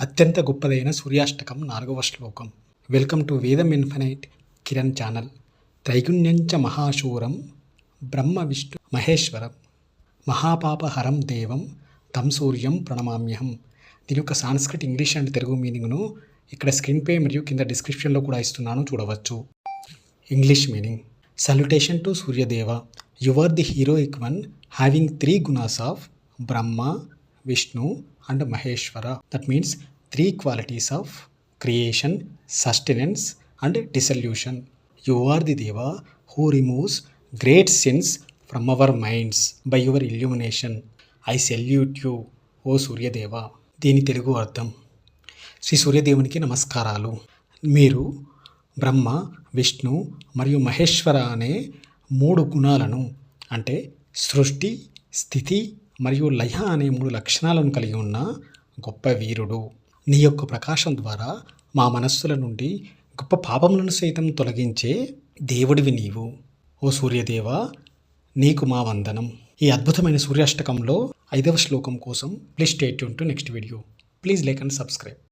అత్యంత గొప్పదైన సూర్యాష్టకం నాలుగవ శ్లోకం. Welcome to Vedam infinite Kiran channel త్రైగుణ్యంచ మహాశూరం బ్రహ్మ విష్ణు మహేశ్వరం. మహాపాపహరం దేవం తం సూర్యం ప్రణమామ్యహం. దీని యొక్క సాంస్క్రిట్ ఇంగ్లీష్ అండ్ తెలుగు మీనింగ్ను ఇక్కడ స్క్రీన్ పే మరియు కింద డిస్క్రిప్షన్లో కూడా ఇస్తున్నాను చూడవచ్చు. English meaning. Salutation to Suryadeva you are the heroic one having three gunas of Brahma Vishnu and Maheshwara. That means three qualities of creation sustenance and dissolution you are the Deva who removes great sins from our minds by your illumination I salute you O Suryadeva దీని తెలుగు అర్థం శ్రీ సూర్యదేవునికి నమస్కారాలు. మీరు బ్రహ్మ విష్ణు మరియు మహేశ్వర అనే మూడు గుణాలను అంటే సృష్టి స్థితి మరియు లయ అనే మూడు లక్షణాలను కలిగి ఉన్న గొప్ప వీరుడు. నీ యొక్క ప్రకాశం ద్వారా మా మనస్సుల నుండి గొప్ప పాపములను సైతం తొలగించే దేవుడివి నీవు. ఓ సూర్యదేవ నీకు మా వందనం. ఈ అద్భుతమైన సూర్యాష్టకంలో ఐదవ శ్లోకం కోసం please state to next video please like and subscribe.